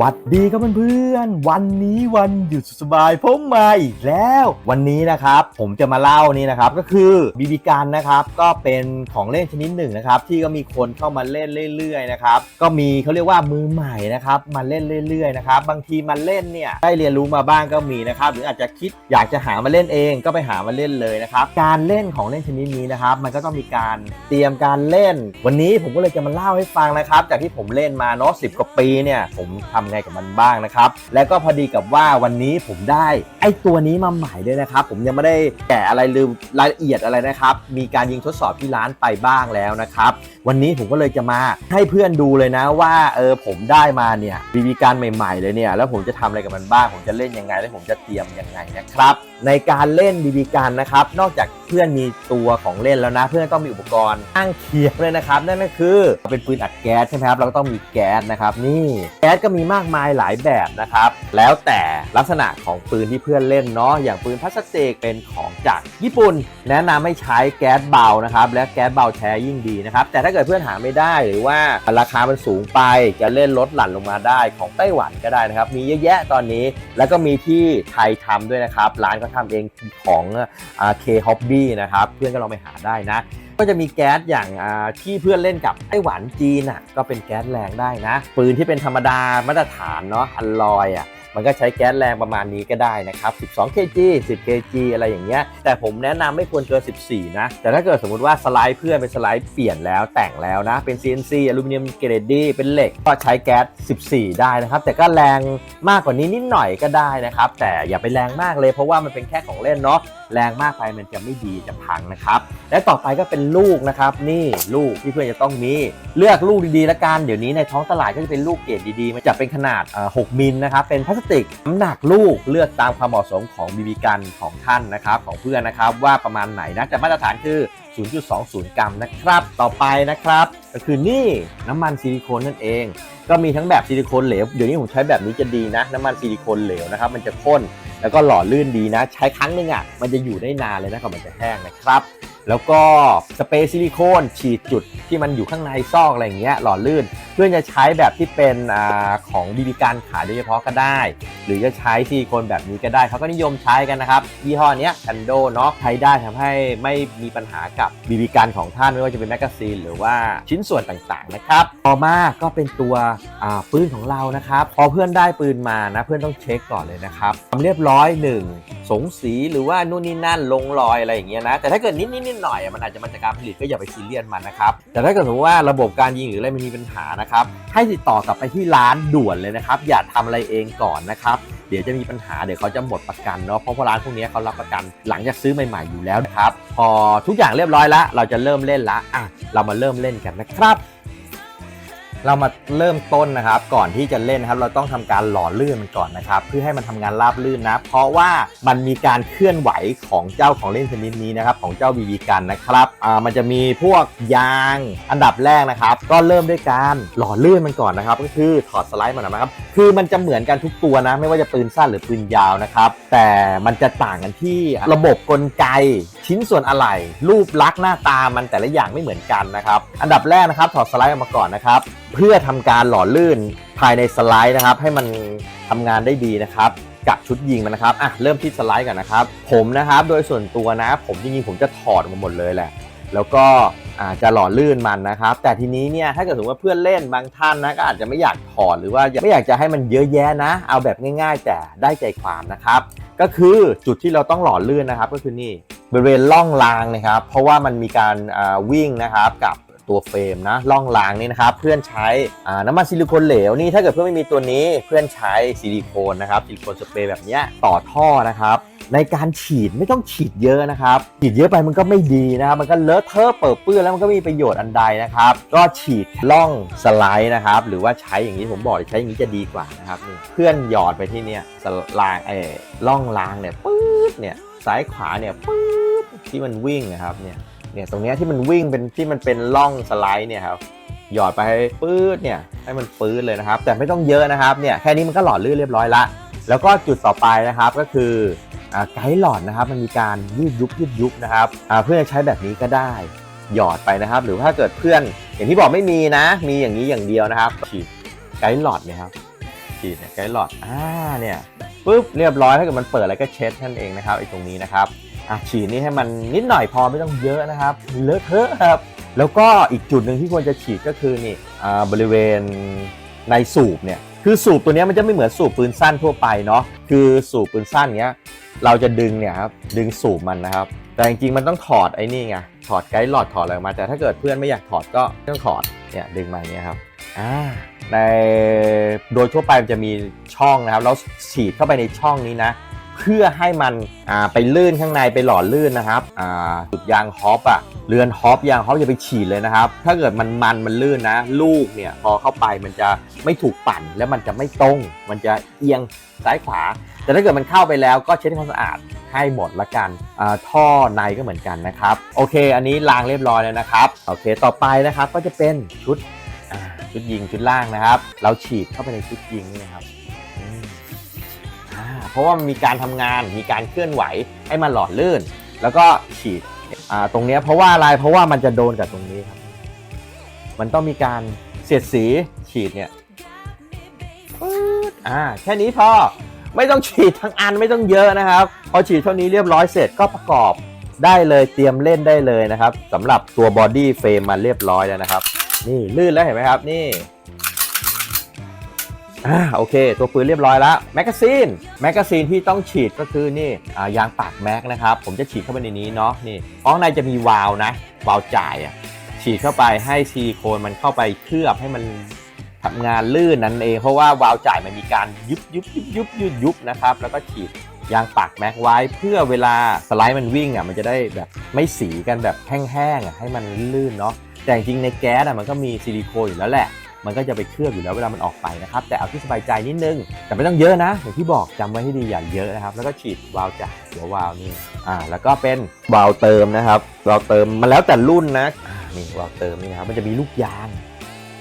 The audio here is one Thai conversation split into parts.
หวัดดีครับเพื่อนๆ วันนี้วันหยุดสุดสบายผมมาอีกแล้ว วันนี้นะครับผมจะมาเล่านี่นะครับก็คือบีบีกันนะครับก็เป็นของเล่นชนิดหนึ่งนะครับที่ก็มีคนเข้ามาเล่นเรื่อยๆนะครับก็มีเขาเรียกว่ามือใหม่นะครับมาเล่นเรื่อยๆนะครับบางทีมาเล่นเนี่ยได้เรียนรู้มาบ้างก็มีนะครับหรืออาจจะคิดอยากจะหามาเล่นเองก็ไปหามาเล่นเลยนะครับการเล่นของเล่นชนิดนี้นะครับมันก็ต้องมีการเตรียมการเล่น วันนี้ผมก็เลยจะมาเล่าให้ฟังนะครับจากที่ผมเล่นมาเนาะสิกว่าปีเนี่ยผมทำไงกับมันบ้างนะครับ แล้วก็พอดีกับว่าวันนี้ผมได้ไอ้ตัวนี้มาใหม่ด้วยนะครับ ผมยังไม่ได้แกะอะไรลืมรายละเอียดอะไรนะครับ มีการยิงทดสอบที่ร้านไปบ้างแล้วนะครับ วันนี้ผมก็เลยจะมาให้เพื่อนดูเลยนะว่าเออผมได้มาเนี่ยบีบีการใหม่ๆเลยเนี่ยแล้วผมจะทำอะไรกับมันบ้าง ผมจะเล่นยังไง แล้วผมจะเตรียมยังไงนะครับ ในการเล่นบีบีการนะครับ นอกจากเพื่อนมีตัวของเล่นแล้วนะ เพื่อนต้องมีอุปกรณ์อ้างเคียงเลยนะครับ นั่นก็คือเป็นปืนอัดแก๊สใช่ไหมครับเราก็ต้องมีแก๊สนะครับ นี่แก๊สก็มีมากมายหลายแบบนะครับ แล้วแต่ลักษณะของปืนที่เพื่อนเล่นเนาะอย่างปืนพลาสติกเป็นของจากญี่ปุ่น แนะนำให้ใช้แก๊สเบานะครับและแก๊สเบาแท้ยิ่งดีนะครับแต่ถ้าเกิดเพื่อนหาไม่ได้หรือว่าราคามันสูงไปจะเล่นลดหลั่นลงมาได้ของไต้หวันก็ได้นะครับมีเยอะแยะตอนนี้ แล้วก็มีที่ไทยทำด้วยนะครับร้านเขาทำเองของเคฮอบบี้นะครับ เพื่อนก็ลองไปหาได้นะ ก็จะมีแก๊สอย่างที่เพื่อนเล่นกับไต้หวันจีนอะก็เป็นแก๊สแรงได้นะ ปืนที่เป็นธรรมดามาตรฐานเนาะอันลอยอะ มันก็ใช้แก๊สแรงประมาณนี้ก็ได้นะครับ 12 kg 10 kg อะไรอย่างเงี้ย แต่ผมแนะนำไม่ควรเกิน 14 นะ แต่ถ้าเกิดสมมติว่าสไลด์เพื่อนเป็นสไลด์เปลี่ยนแล้วแต่งแล้วนะ เป็น CNC อลูมิเนียมเกรดดีเป็นเหล็ก ก็ใช้แก๊ส 14 ได้นะครับ แต่ก็แรงมากกว่านี้นิดหน่อยก็ได้นะครับ แต่อย่าไปแรงมากเลยเพราะว่ามันเป็นแค่ของเล่นเนาะ แรงมากไปมันจะไม่ดีจะพังนะครับ และต่อไปก็เป็นลูกนะครับ นี่ลูกที่เพื่อนจะต้องมีเลือกลูกดีๆละกันเดี๋ยวนี้ในท้องตลาดก็จะเป็นลูกเกรดดีๆมันจะเป็นขนาด 6 มิลนะครับเป็นพลาสติกน้ำหนักลูกเลือกตามความเหมาะสมของบีบีกันของท่านนะครับของเพื่อนนะครับว่าประมาณไหนนะแต่มาตรฐานคือ 0.20 กรัมนะครับต่อไปนะครับ ก็คือนี่น้ำมันซิลิโคนนั่นเอง ก็มีทั้งแบบซิลิโคนเหลวเดี๋ยวนี้ผมใช้แบบนี้จะดีนะ น้ำมันซิลิโคนเหลวนะครับมันจะข้น แล้วก็หล่อลื่นดีนะ ใช้ครั้งหนึงอะมันจะอยู่ได้นานเลยนะก่อนมันจะแห้งนะครับ แล้วก็สเปรย์ซิลิโคนฉีดจุดที่มันอยู่ข้างในซอกอะไรอย่างเงี้ยหล่อลื่นเพื่อนจะใช้แบบที่เป็นอของบีบีการขายโดยเฉพาะก็ได้ หรือจะใช้ซิลิโคนแบบนี้ก็ได้เขาก็นิยมใช้กันนะครับ ยี่ห้อเนี้ยกันโดเนาะใช้ได้ทำให้ไม่มีปัญหากับบีบีการของท่านไม่ว่าจะเป็นแมกกาซีนหรือว่าชิ้นส่วนต่างๆนะครับต่อมาก็เป็นตัวปืนของเรานะครับ พอเพื่อนได้ปืนมานะเพื่อนต้องเช็คก่อนเลยนะครับความเรียบร้อยหนึ่งสงสีหรือว่านู่นนี่นั่นลงรอยอะไรอย่างเงี้ยนะแต่ถ้าเกิดนิดนิดนิดหน่อยมันอาจจะมาจากการผลิตก็อย่าไปซีเรียสมันนะครับแต่ถ้าเกิดสมมติว่าระบบการยิงหรืออะไรมันมีปัญหานะครับให้ติดต่อกลับไปที่ร้านด่วนเลยนะครับ อย่าทำอะไรเองก่อนนะครับเดี๋ยวจะมีปัญหาเดี๋ยวเขาจะหมดประกันเนาะเพราะว่าร้านพวกนี้เขารับประกันหลังจากซื้อใหม่ๆอยู่แล้วนะครับ พอทุกอย่างเรียบร้อยแล้ว เราจะเริ่มเล่นละอะเรามาเริ่มเล่นกันนะครับ เรามาเริ่มต้นนะครับ ก่อนที่จะเล่นนะครับ เราต้องทำการหล่อลื่นมันก่อนนะครับ เพื่อให้มันทำงานราบลื่นนะ เพราะว่ามันมีการเคลื่อนไหวของเจ้าของเล่นชนิดนี้นะครับ ของเจ้าบีบีกันนะครับอ่ามันจะมีพวกยางอันดับแรกนะครับ ก็เริ่มด้วยการหล่อลื่นมันก่อนนะครับ ก็คือถอดสไลด์มันออกนะครับ คือมันจะเหมือนกันทุกตัวนะ ไม่ว่าจะปืนสั้นหรือปืนยาวนะครับ แต่มันจะต่างกันที่ระบบกลไกชิ้นส่วนอะไหล่รูปลักษณ์หน้าตามันแต่ละอย่างไม่เหมือนกันนะครับ อันดับแรกนะครับ ถอดสไลด์ออกมาก่อนนะครับพื่อทำการหล่อลื่นภายในสไลด์นะครับ ให้มันทำงานได้ดีนะครับกับชุดยิงมันนะครับอะเริ่มที่สไลด์ก่อนนะครับ ผมนะครับโดยส่วนตัวนะ ผมจริงๆผมจะถอดมาหมดเลยแหละ แล้วก็อาจจะหล่อลื่นมันนะครับ แต่ทีนี้เนี่ยถ้าเกิดสมมติว่าเพื่อนเล่นบางท่านนะก็อาจจะไม่อยากถอดหรือว่าไม่อยากจะให้มันเยอะแยะนะ เอาแบบง่าย ๆ แต่ได้ใจความนะครับ ก็คือจุดที่เราต้องหล่อลื่นนะครับ ก็คือนี่บริเวณล่องรางนะครับ เพราะว่ามันมีการวิ่งนะครับกับ ตัวเฟรมนะล่องรางนี่นะครับเพื่อนใช้น้ำมันซิลิโคนเหลวนี่ถ้าเกิดเพื่อนไม่มีตัวนี้เพื่อนใช้ซิลิโคนนะครับซิลิโคนสเปรย์แบบเนี้ยต่อท่อนะครับในการฉีดไม่ต้องฉีดเยอะนะครับฉีดเยอะไปมันก็ไม่ดีนะครับมันก็เลอะเทอะเปิดเปื้อนแล้วมันก็ไม่มีประโยชน์อันใดนะครับ ก็ฉีดล่องสไลด์นะครับหรือว่าใช้อย่างนี้ผมบอกใช้อย่างนี้จะดีกว่านะครับเพื่อนหยอดไปที่เนี่ยสลางเออล่องรางเนี่ยปื๊ดเนี่ยซ้ายขวาเนี่ยปื๊ดที่มันวิ่งนะครับเนี่ย เนี่ยตรงเนี้ยที่มันวิ่งเป็นที่มันเป็นล่องสไลด์เนี่ยครับหยอดไปปื๊ดเนี่ยให้มันปื๊ดเลยนะครับ แต่ไม่ต้องเยอะนะครับเนี่ยแค่นี้มันก็หล่อลื่นเรียบร้อยละแล้วก็จุดต่อไปนะครับก็คืออไกด์หลอดนะครับมันมีการยืดยุบยืดยุบนะครับเพื่อนใช้แบบนี้ก็ได้หยอดไปนะครับ หรือถ้าเกิดเพื่อนอย่างที่บอกไม่มีนะ มีอย่างนี้อย่างเดียวนะครับฉีดไกด์หลอดเนี่ยครับฉีดไกด์หลอดอ่าเนี่ยปุ๊บเรียบร้อยถ้าเกิดมันเปิดอะไรก็เช็ดนั่นเองนะครับไอ้ตรงนี้นะครับ อะฉีดนี่ให้มันนิดหน่อยพอไม่ต้องเยอะนะครับเลอะเทอะครับ แล้วก็อีกจุดหนึ่งที่ควรจะฉีดก็คือนี่อ่าบริเวณในสูบเนี่ยคือสูบตัวนี้มันจะไม่เหมือนสูบปืนสั้นทั่วไปเนาะคือสูบปืนสั้นเนี้ยเราจะดึงเนี่ยครับดึงสูบมันนะครับ แต่จริงๆมันต้องถอดไอ้นี่ไงถอดไกด์หลอดถอดอะไรมา แต่ถ้าเกิดเพื่อนไม่อยากถอดก็ไม่ต้องถอดเนี่ยดึงมาอย่างเงี้ยครับอ่าในโดยทั่วไปมันจะมีช่องนะครับแล้วฉีดเข้าไปในช่องนี้นะ เพื่อให้มันไปลื่นข้างในไปหล่อลื่นนะครับจุดยางฮอปอะเรือนฮอปยางฮอปอย่าไปฉีดเลยนะครับ ถ้าเกิดมันมันมันลื่นนะ ลูกเนี่ยพอเข้าไปมันจะไม่ถูกปั่นแล้วมันจะไม่ตรง มันจะเอียงซ้ายขวา แต่ถ้าเกิดมันเข้าไปแล้วก็เช็ดให้ความสะอาดให้หมดละกันท่อในก็เหมือนกันนะครับ โอเค อันนี้ล้างเรียบร้อยแล้วนะครับ โอเค ต่อไปนะครับก็จะเป็นชุดชุดยิงชุดล่างนะครับ เราฉีดเข้าไปในชุดยิงนี่นะครับ เพราะว่ามีการทำงานมีการเคลื่อนไหวให้มันหล่อลื่น แล้วก็ฉีดตรงนี้เพราะว่าอะไรเพราะว่ามันจะโดนกับตรงนี้ครับ มันต้องมีการเสียดสีฉีดเนี่ยปึ๊ดอ่าแค่นี้พอไม่ต้องฉีดทั้งอันไม่ต้องเยอะนะครับ พอฉีดเท่านี้เรียบร้อยเสร็จก็ประกอบได้เลยเตรียมเล่นได้เลยนะครับสำหรับตัวบอดี้เฟรมมาเรียบร้อยแล้วนะครับ นี่ลื่นแล้วเห็นไหมครับนี่ อ่าโอเค ตัวปืนเรียบร้อยแล้วแมกกาซีนแมกกาซีนที่ต้องฉีดก็คือนี่อ่ายางปากแม็กนะครับ ผมจะฉีดเข้าไปในนี้เนาะนี่ข้างในจะมีวาล์วนะวาล์วจ่ายอะฉีดเข้าไปให้ซิลิโคนมันเข้าไปเคลือบให้มันทำงานลื่นนั่นเองเพราะว่าวาล์วจ่ายมันมีการยุบยุบยุบยุบยุบยุบนะครับแล้วก็ฉีดยางปากแม็กไว้เพื่อเวลาสไลด์มันวิ่งอะมันจะได้แบบไม่สีกันแบบแห้งๆอะให้มันลื่นเนาะแต่จริงในแก๊สอะมันก็มีซิลิโคนอยู่แล้วแหละ มันก็จะไปเคลือบอยู่แล้วเวลามันออกไปนะครับ แต่เอาที่สบายใจนิดนึง แต่ไม่ต้องเยอะนะ อย่างที่บอกจำไว้ให้ดีอย่าเยอะนะครับ แล้วก็ฉีดวาล์วจากหัววาล์วนี่ อ่า แล้วก็เป็นวาล์วเติมนะครับ วาล์วเติมมันแล้วแต่รุ่นนะ อ่า นี่วาล์วเติมนี่นะครับ มันจะมีลูกยาง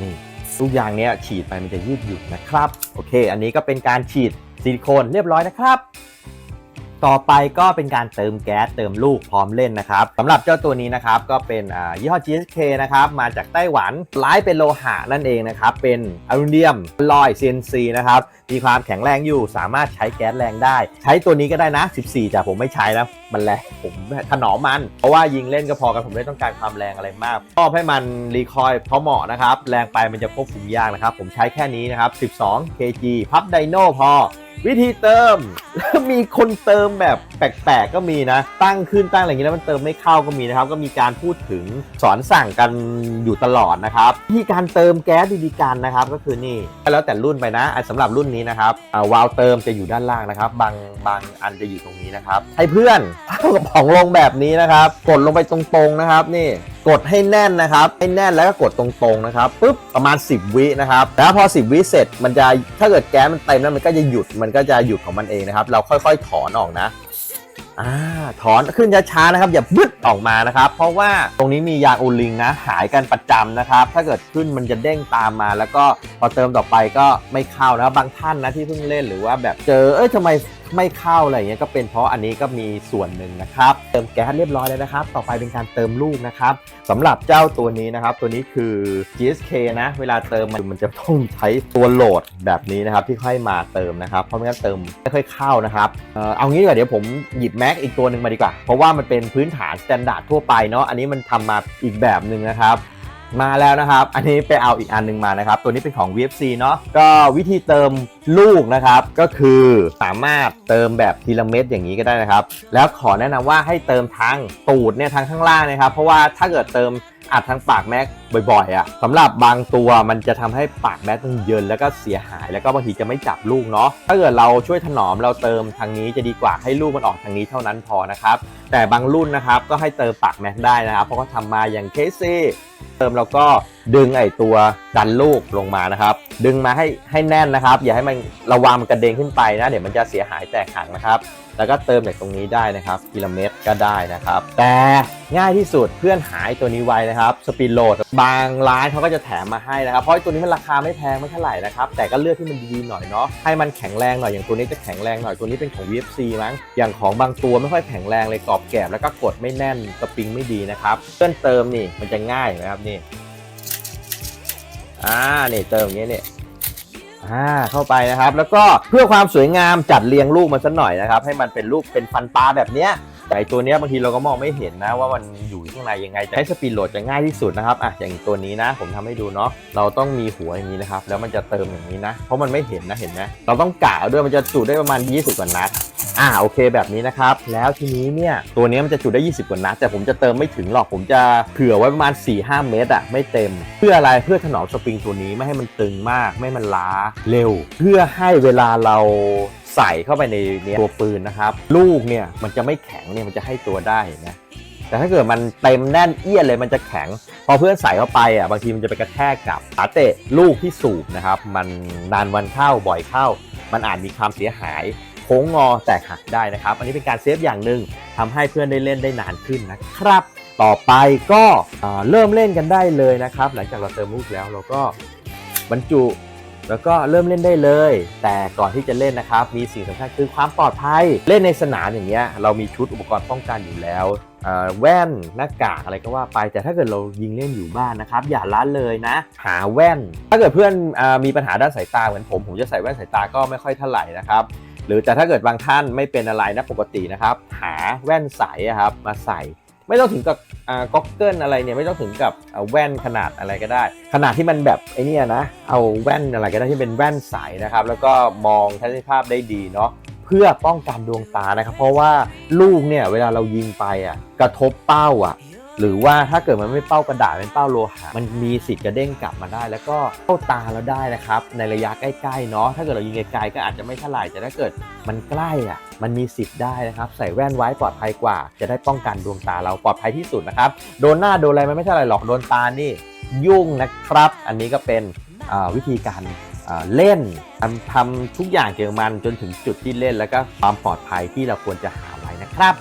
นี่ลูกยางเนี้ยฉีดไปมันจะยืดหยุ่นนะครับ โอเค อันนี้ก็เป็นการฉีดซิลิโคนเรียบร้อยนะครับ ต่อไปก็เป็นการเติมแก๊สเติมลูกพร้อมเล่นนะครับสำหรับเจ้าตัวนี้นะครับก็เป็นยี่ห้อ GSK นะครับมาจากไต้หวันร้ายเป็นโลหะนั่นเองนะครับเป็นอลูมิเนียมลอย CNC นะครับมีความแข็งแรงอยู่สามารถใช้แก๊สแรงได้ ใช้ตัวนี้ก็ได้นะ 14แต่ผมไม่ใช้แล้วมันแรงผมถนอมมัน เพราะว่ายิงเล่นก็พอกันผมไม่ต้องการความแรงอะไรมากชอบให้มันรีคอยเพราะเหมาะนะครับแรงไปมันจะควบคุมยากนะครับผมใช้แค่นี้นะครับ12 kg พับไดโน่พอ วิธีเติมแล้วมีคนเติมแบบแปลกๆก็มีนะ ตั้งขึ้นตั้งอะไรอย่างนี้แล้วมันเติมไม่เข้าก็มีนะครับ ก็มีการพูดถึงสอนสั่งกันอยู่ตลอดนะครับวิธีการเติมแก๊สดีๆกันนะครับก็คือนี่แล้วแต่รุ่นไปนะอันสำหรับรุ่นนี้นะครับอ่าวาล์วเติมจะอยู่ด้านล่างนะครับ บางบางอันจะอยู่ตรงนี้นะครับให้เพื่อนเอากระป๋องลงแบบนี้นะครับ กดลงไปตรงๆนะครับนี่ กดให้แน่นนะครับให้แน่นแล้วก็กดตรงๆนะครับปุ๊บประมาณ 10 วินะครับแล้วพอ 10 วิเสร็จมันจะถ้าเกิดแก๊สมันเต็มแล้วมันก็จะหยุดมันก็จะหยุดของมันเองนะครับ เราค่อยๆถอนออกนะอ่าถอนขึ้นช้าๆนะครับ อย่าบึ้ดออกมานะครับ เพราะว่าตรงนี้มียางโอลิงนะ หายกันประจำนะครับ ถ้าเกิดขึ้นมันจะเด้งตามมา แล้วก็พอเติมต่อไปก็ไม่เข้านะครับบางท่านนะที่เพิ่งเล่นหรือว่าแบบเจอเอ้ยทำไม ไม่เข้าอะไรเงี้ยก็เป็นเพราะอันนี้ก็มีส่วนหนึ่งนะครับ เติมแก๊สเรียบร้อยแล้วนะครับ ต่อไปเป็นการเติมลูกนะครับสำหรับเจ้าตัวนี้นะครับ ตัวนี้คือ GSK นะเวลาเติมมันมันจะต้องใช้ตัวโหลดแบบนี้นะครับที่ค่อยมาเติมนะครับเพราะไม่งั้นเติมไม่ค่อยเข้านะครับเอ่อเอางี้ดีกว่าเดี๋ยวผมหยิบแม็กอีกตัวหนึ่งมาดีกว่า เพราะว่ามันเป็นพื้นฐานสแตนดาร์ดทั่วไปเนาะอันนี้มันทำมาอีกแบบหนึ่งนะครับ มาแล้วนะครับ อันนี้ไปเอาอีกอันหนึงมานะครับ ตัวนี้เป็นของ VFC เนาะ ก็วิธีเติมลูกนะครับ ก็คือสามารถเติมแบบทีละเม็ดอย่างนี้ก็ได้นะครับ แล้วขอแนะนำว่าให้เติมทางตูดเนี่ยทางข้างล่างนะครับ เพราะว่าถ้าเกิดเติม อัดทางปากแม็กบ่อยๆอะสำหรับบางตัวมันจะทำให้ปากแม็กต้องเยินแล้วก็เสียหาย แล้วก็บางทีจะไม่จับลูกเนาะถ้าเกิดเราช่วยถนอมเราเติมทางนี้จะดีกว่าให้ลูกมันออกทางนี้เท่านั้นพอนะครับแต่บางรุ่นนะครับก็ให้เติมปากแม็กได้นะครับเพราะเขาทำมาอย่างเคซี่เติมแล้วก็ ดึงไอตัวดันลูกลงมานะครับ ดึงมาให้ให้แน่นนะครับ อย่าให้มันระวังมันกระเด็นขึ้นไปนะ เดี๋ยวมันจะเสียหายแตกหักนะครับ แล้วก็เติมจากตรงนี้ได้นะครับกิโลเมตรก็ได้นะครับ แต่ง่ายที่สุดเพื่อนหายตัวนี้ไว้นะครับสปีดโหลดบางร้านเขาก็จะแถมมาให้นะครับ เพราะตัวนี้มันราคาไม่แพงไม่เท่าไหร่นะครับ แต่ก็เลือกที่มันดีๆหน่อยเนาะให้มันแข็งแรงหน่อยอย่างตัวนี้จะแข็งแรงหน่อยตัวนี้เป็นของ VFC มั้งอย่างของบางตัวไม่ค่อยแข็งแรงเลยกรอบแกบแล้วก็กดไม่แน่นสปริงไม่ดีนะครับเพื่อนเติมนี่มันจะง่ายนะครับนี่ อ่าเนี่ยเติมอย่างนี้ยเนี่ยอ่าเข้าไปนะครับ แล้วก็เพื่อความสวยงามจัดเรียงลูกมันสักหน่อยนะครับ ให้มันเป็นรูปเป็นฟันปลาแบบเนี้ยแต่ไอตัวเนี้ยบางทีเราก็มองไม่เห็นนะว่ามันอยู่ข้างในยังไงให้สปีดโหลดจะง่ายที่สุดนะครับอะอย่างตัวนี้นะ ผมทำให้ดูเนาะเราต้องมีหัวอย่างนี้นะครับ แล้วมันจะเติมอย่างนี้นะ เพราะมันไม่เห็นนะเห็นไหมเราต้องกะเอาด้วยมันจะจุได้ประมาณ 20กว่านัด อ่าโอเคแบบนี้นะครับ แล้วทีนี้เนี่ยตัวนี้มันจะจุได้ 20 กว่านัดแต่ผมจะเติมไม่ถึงหรอกผมจะเผื่อไว้ประมาณ 4-5 เมตรอะไม่เต็ม เพื่ออะไรเพื่อถนอมสปริงตัวนี้ไม่ให้มันตึงมาก ไม่ให้มันล้าเร็ว เพื่อให้เวลาเราใส่เข้าไปในตัวปืนนะครับ ลูกเนี่ยมันจะไม่แข็งเนี่ยมันจะให้ตัวได้นไหมแต่ถ้าเกิดมันเต็มแน่นเอี้ยเลยมันจะแข็ง พอเพื่อนใส่เข้าไปอะบางทีมันจะไปกระแทกกับขาเตะลูกที่สูบนะครับ มันนานวันเข้าบ่อยเข้า มันอาจมีความเสียหาย โค้งงอแตกหักได้นะครับ อันนี้เป็นการเซฟอย่างหนึ่งทำให้เพื่อนได้เล่นได้นานขึ้นนะครับ ต่อไปก็เริ่มเล่นกันได้เลยนะครับ หลังจากเราเติมลูกแล้วเราก็บรรจุแล้วก็เริ่มเล่นได้เลย แต่ก่อนที่จะเล่นนะครับ มีสิ่งสำคัญคือความปลอดภัย เล่นในสนามอย่างเงี้ย เรามีชุดอุปกรณ์ป้องกันอยู่แล้ว แว่น หน้ากากอะไรก็ว่าไป แต่ถ้าเกิดเรายิงเล่นอยู่บ้านนะครับ อย่าละเลยนะ หาแว่น ถ้าเกิดเพื่อนอมีปัญหาด้านสายตาเหมือนผม ผมจะใส่แว่นสายตาก็ไม่ค่อยเท่าไหร่นะครับ หรือแต่ถ้าเกิดบางท่านไม่เป็นอะไรนะปกตินะครับ หาแว่นใสครับมาใส่ ไม่ต้องถึงกับอ่าก็อกเกิลอะไรเนี่ยไม่ต้องถึงกับแว่นขนาดอะไรก็ได้ ขนาดที่มันแบบไอ้เนี่ยนะ เอาแว่นอะไรก็ได้ที่เป็นแว่นใสนะครับ แล้วก็มองทัศนภาพได้ดีเนาะเพื่อป้องกันดวงตานะครับ เพราะว่าลูกเนี่ยเวลาเรายิงไปอะกระทบเป้าอะ หรือว่าถ้าเกิดมันไม่เป้ากระดาษเป็นเป้าโลหะมันมีสิทธิ์กระเด้งกลับมาได้ แล้วก็เข้าตาเราได้นะครับ ในระยะใกล้ๆเนาะถ้าเกิดเรายิงไกลๆก็อาจจะไม่เท่าไหร่แต่ถ้าเกิดมันใกล้อะมันมีสิทธิ์ได้นะครับ ใส่แว่นไว้ปลอดภัยกว่า จะได้ป้องกันดวงตาเราปลอดภัยที่สุดนะครับโดนหน้าโดนอะไรมันไม่เท่าไหร่หรอกโดนตานี่ยุ่งนะครับ อันนี้ก็เป็นวิธีการเล่นทำทำทุกอย่างเกี่ยวกับมันจนถึงจุดที่เล่น แล้วก็ความปลอดภัยที่เราควรจะหาไว้นะครับ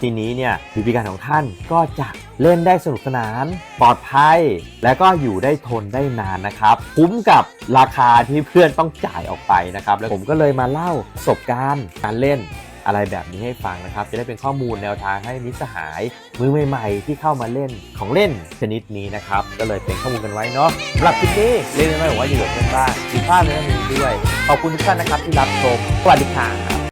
ทีนี้เนี่ยวิธีการของท่านก็จะเล่นได้สนุกสนาน ปลอดภัย และก็อยู่ได้ทนได้นานนะครับคุ้มกับราคาที่เพื่อนต้องจ่ายออกไปนะครับ แล้วผมก็เลยมาเล่าประสบการณ์การเล่นอะไรแบบนี้ให้ฟังนะครับ จะได้เป็นข้อมูลแนวทางให้มิตรสหาย มือใหม่ๆ ที่เข้ามาเล่นของเล่นชนิดนี้นะครับ ก็เลยเป็นข้อมูลกันไว้เนาะสำหรับคลิปนี้เล่นไม่บอกว่าอยู่กับเพื่อนบ้านผิดพลาดเรื่องนี้ด้วยขอบคุณทุกท่านนะครับที่รับชมสวัสดีครับ